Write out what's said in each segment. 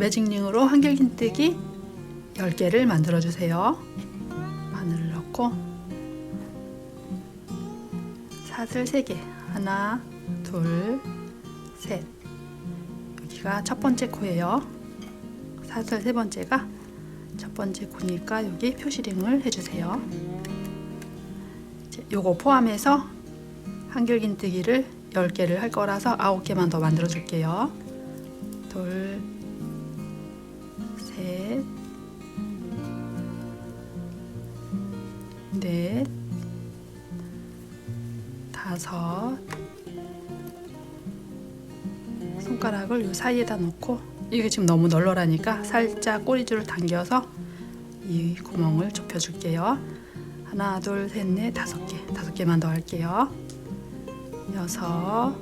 매직링으로 한길긴뜨기 10개를 만들어 주세요. 바늘을 넣고 사슬 3개 하나 둘셋 여기가 첫 번째 코예요. 사슬 세 번째가 첫 번째 코니까 여기 표시링을 해주세요. 이제 요거 포함해서 한길긴뜨기를 10개를 할 거라서 9개만 더 만들어 줄게요. 둘, 셋, 넷, 다섯, 손가락을 요 사이에다 놓고 이게 지금 너무 널널하니까 살짝 꼬리줄을 당겨서 이 구멍을 좁혀 줄게요. 하나, 둘, 셋, 넷, 다섯 개, 다섯 개만 더 할게요. 여섯,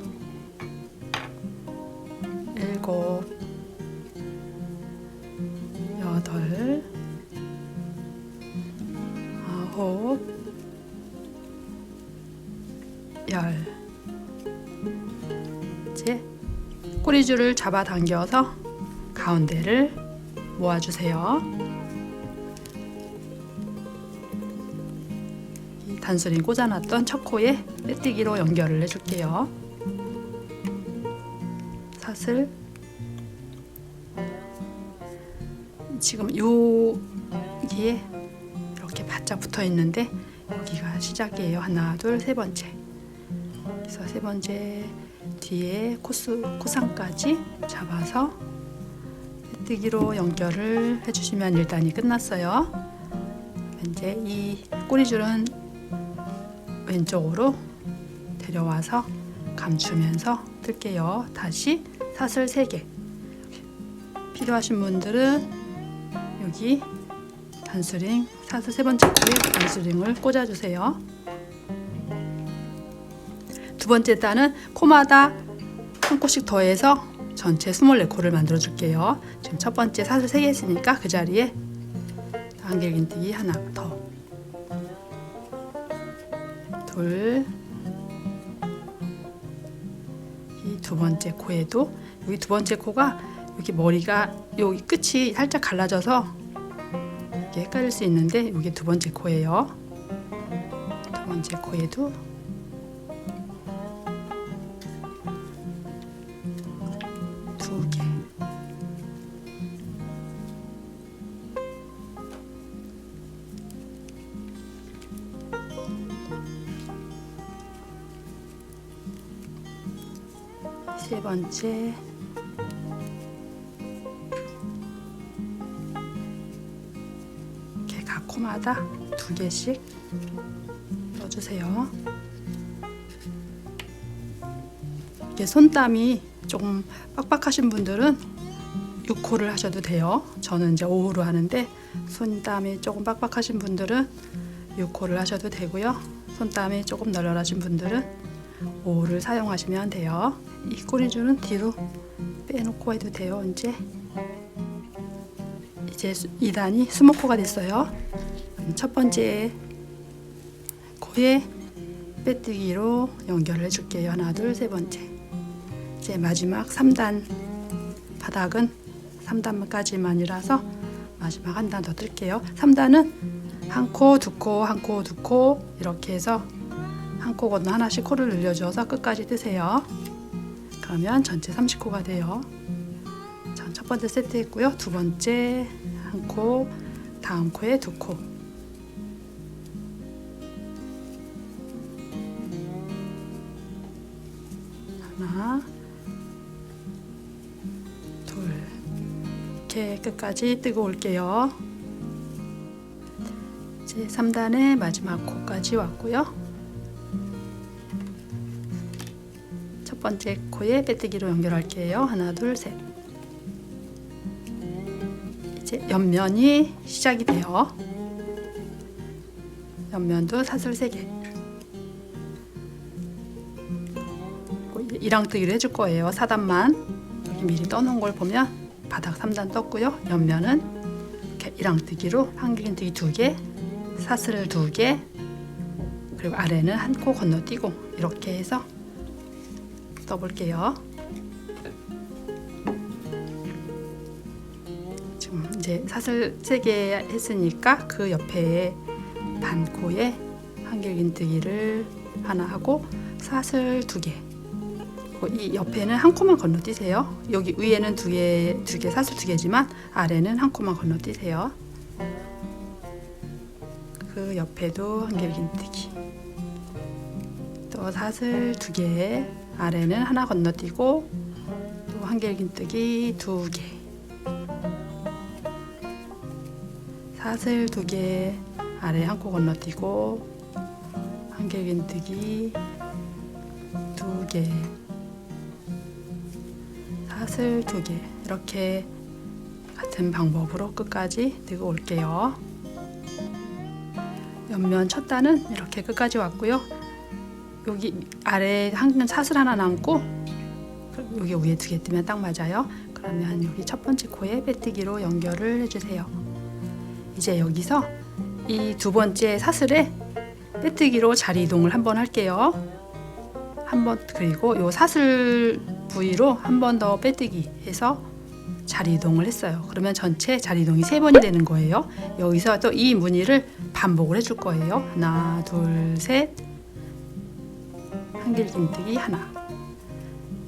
아홉, 열. 이제 꼬리줄을 잡아 당겨서 가운데를 모아주세요. 이 단순히 꽂아놨던 첫 코에 빼뜨기로 연결을 해줄게요. 사슬 지금 여기에 바짝 붙어 있는데 여기가 시작이에요. 하나, 둘, 세 번째. 그래서 세 번째 뒤에 코스 코상까지 잡아서 뜨기로 연결을 해주시면 일단이 끝났어요. 이제 이 꼬리줄은 왼쪽으로 데려와서 감추면서 뜰게요. 다시 사슬 3개. 필요하신 분들은 여기 단스링 사슬 세 번째 코에 단스링을 꽂아주세요. 두 번째 단은 코마다 한 코씩 더해서 전체 24코를 만들어 줄게요. 지금 첫 번째 사슬 3개 했으니까 그 자리에 한길긴뜨기 하나 더. 둘. 이 두 번째 코에도 여기 두 번째 코가 여기 머리가 여기 끝이 살짝 갈라져서 이게 헷갈릴 수 있는데 여기 두 번째 코예요. 두 번째 코에도 두 개. 세 번째. 코마다 두 개씩 넣어주세요. 이게 손땀이 조금 빡빡하신 분들은 6호를 하셔도 돼요. 저는 이제 5호로 하는데 손땀이 조금 빡빡하신 분들은 6호를 하셔도 되고요. 손땀이 조금 널널하신 분들은 5호를 사용하시면 돼요. 이 꼬리줄은 뒤로 빼놓고 해도 돼요. 이제 이제 2단이 수목코가 됐어요. 첫 번째 코에 빼뜨기로 연결을 해줄게요. 하나, 둘, 세 번째. 이제 마지막 3단 바닥은 3단까지만이라서 마지막 한 단 더 뜰게요. 3단은 한 코, 두 코, 한 코, 두 코 이렇게 해서 한 코 건너 하나씩 코를 늘려줘서 끝까지 뜨세요. 그러면 전체 30코가 돼요. 전첫 번째 세트 했고요. 두 번째 한 코, 다음 코에 두 코. 하나, 둘. 이렇게 끝까지 뜨고 올게요. 이제 3단의 마지막 코까지 왔고요. 첫 번째 코에 빼뜨기로 연결할게요. 하나, 둘, 셋. 이제 옆면이 시작이 돼요. 옆면도 사슬 3개. 1항뜨기를 해줄 거예요. 4단만. 여기 미리 떠놓은 걸 보면 바닥 3단 떴고요. 옆면은 이렇게 1항뜨기로 한길뜨기 2개, 사슬을 2개, 그리고 아래는 한 코 건너뛰고 이렇게 해서 떠볼게요. 이제 사슬 세개 했으니까 그 옆에 반코에 한길긴뜨기를 하나 하고 사슬 두 개. 그리고 이 옆에는 한 코만 건너뛰세요. 여기 위에는 두 개, 두 개 사슬 두 개지만 아래는 한 코만 건너뛰세요. 그 옆에도 한길긴뜨기. 또 사슬 두 개, 아래는 하나 건너뛰고 또 한길긴뜨기 두 개. 사슬 두 개, 아래 한 코 건너뛰고 한길긴뜨기 두 개. 사슬 두 개. 이렇게 같은 방법으로 끝까지 뜨고 올게요. 옆면 첫 단은 이렇게 끝까지 왔고요. 여기 아래 한 사슬 하나 남고 여기 위에 두 개 뜨면 딱 맞아요. 그러면 여기 첫 번째 코에 빼뜨기로 연결을 해주세요. 이제 여기서 이 두 번째 사슬에 빼뜨기로 자리 이동을 한번 할게요. 한번 그리고 요 사슬 부위로 한 번 더 빼뜨기 해서 자리 이동을 했어요. 그러면 전체 자리 이동이 세 번이 되는 거예요. 여기서 또 이 무늬를 반복을 해줄 거예요. 하나, 둘, 셋. 한길긴뜨기 하나.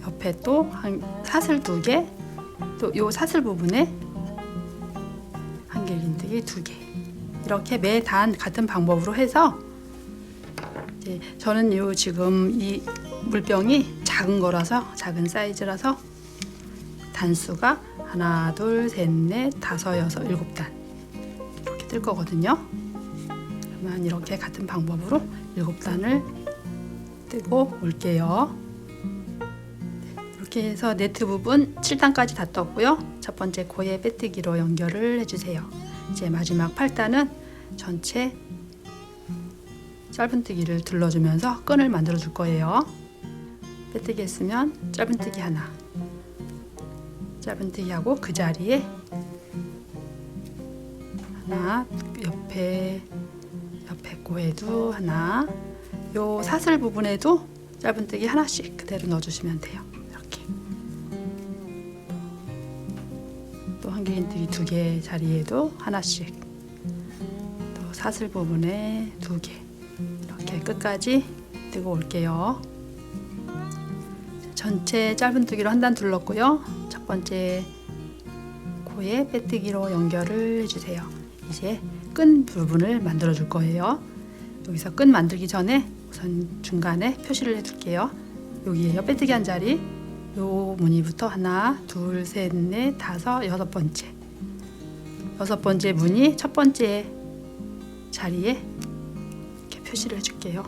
옆에 또 한 사슬 두 개. 또 요 사슬 부분에 한길긴뜨기 두 개. 이렇게 매 단 같은 방법으로 해서 저는 요 지금 이 물병이 작은 거라서 작은 사이즈라서 단수가 하나, 둘, 셋, 넷, 다섯, 여섯, 일곱 단 이렇게 뜰 거거든요. 그러면 이렇게 같은 방법으로 일곱 단을 뜨고 올게요. 이렇게 해서 네트 부분 7단까지 다 떴고요. 첫 번째 코에 빼뜨기로 연결을 해주세요. 이제 마지막 8단은 전체 짧은뜨기를 둘러주면서 끈을 만들어 줄 거예요. 빼뜨기 했으면 짧은뜨기 하나. 짧은뜨기 하고 그 자리에 하나 옆에 옆에 코에도 하나. 요 사슬 부분에도 짧은뜨기 하나씩 그대로 넣어주시면 돼요. 이렇게. 또 한길긴뜨기 두 개 자리에도 하나씩. 또 사슬 부분에 두 개. 이렇게 끝까지 뜨고 올게요. 전체 짧은뜨기로 한 단 둘렀고요. 첫 번째 코에 빼뜨기로 연결을 해주세요. 이제 끈 부분을 만들어 줄 거예요. 여기서 끈 만들기 전에 우선 중간에 표시를 해둘게요. 여기에요. 빼뜨기 한 자리. 요 무늬부터 하나, 둘, 셋, 넷, 다섯, 여섯 번째. 여섯 번째 무늬 첫 번째 자리에 이렇게 표시를 해줄게요.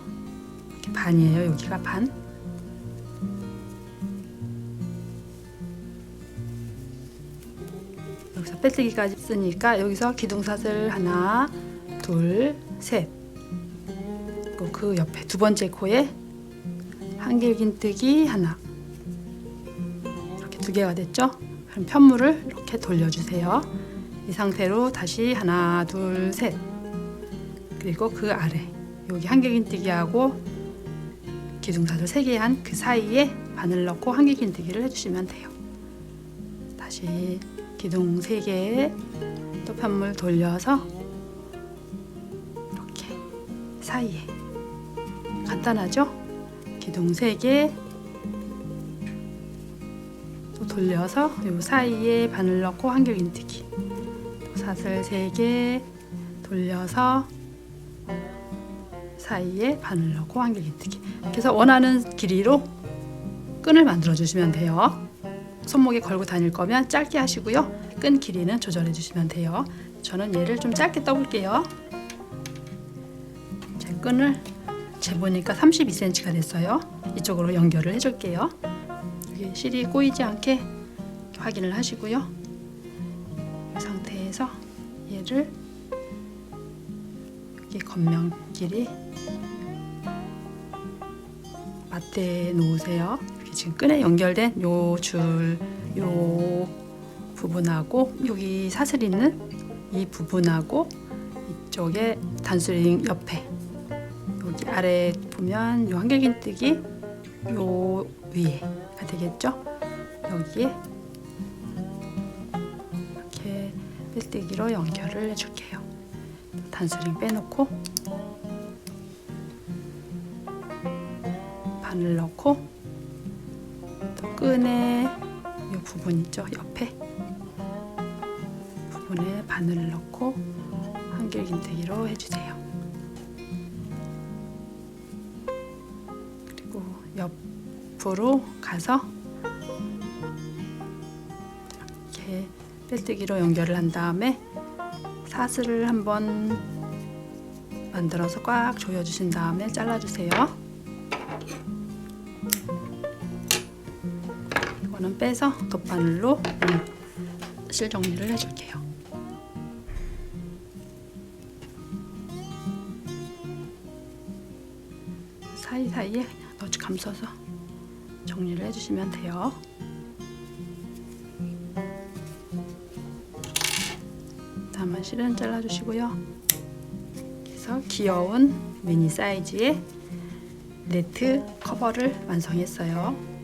이렇게 반이에요. 여기가 반. 빼뜨기까지 쓰니까 여기서 기둥사슬 하나, 둘, 셋. 그리고 그 옆에 두 번째 코에 한길긴뜨기 하나. 이렇게 두 개가 됐죠? 그럼 편물을 이렇게 돌려주세요. 이 상태로 다시 하나, 둘, 셋. 그리고 그 아래 여기 한길긴뜨기하고 기둥사슬 세개한 그 사이에 바늘 넣고 한길긴뜨기를 해주시면 돼요. 다시 기둥 세 개, 또 편물 돌려서 이렇게 사이에 간단하죠? 기둥 세 개, 또 돌려서 요 사이에 바늘 넣고 한길긴뜨기, 또 사슬 세개 돌려서 사이에 바늘 넣고 한길긴뜨기. 그래서 원하는 길이로 끈을 만들어 주시면 돼요. 손목에 걸고 다닐 거면 짧게 하시고요. 끈 길이는 조절해 주시면 돼요. 저는 얘를 좀 짧게 떠볼게요. 제 끈을 재보니까 32cm가 됐어요. 이쪽으로 연결을 해줄게요. 여기 실이 꼬이지 않게 확인을 하시고요. 이 상태에서 얘를 여기 겉면 길이 맞대 놓으세요. 지금 끈에 연결된 요 줄, 요 부분하고 여기 사슬 있는 이 부분하고 이쪽에 단수링 옆에 여기 아래 보면 요 한길긴뜨기 요 위에가 되겠죠? 여기에 이렇게 빼뜨기로 연결을 해줄게요. 단스링 빼놓고 바늘 넣고 또 끈에 이 부분 있죠 옆에 부분에 바늘을 넣고 한길긴뜨기로 해주세요. 그리고 옆으로 가서 이렇게 빼뜨기로 연결을 한 다음에 사슬을 한번 만들어서 꽉 조여주신 다음에 잘라주세요. 이거는 빼서 돗바늘로 음, 실 정리를 해줄게요. 사이사이에 그냥 넣지 감싸서 정리를 해주시면 돼요. 다음은 실은 잘라주시고요. 그래서 귀여운 미니 사이즈의 네트 커버를 완성했어요.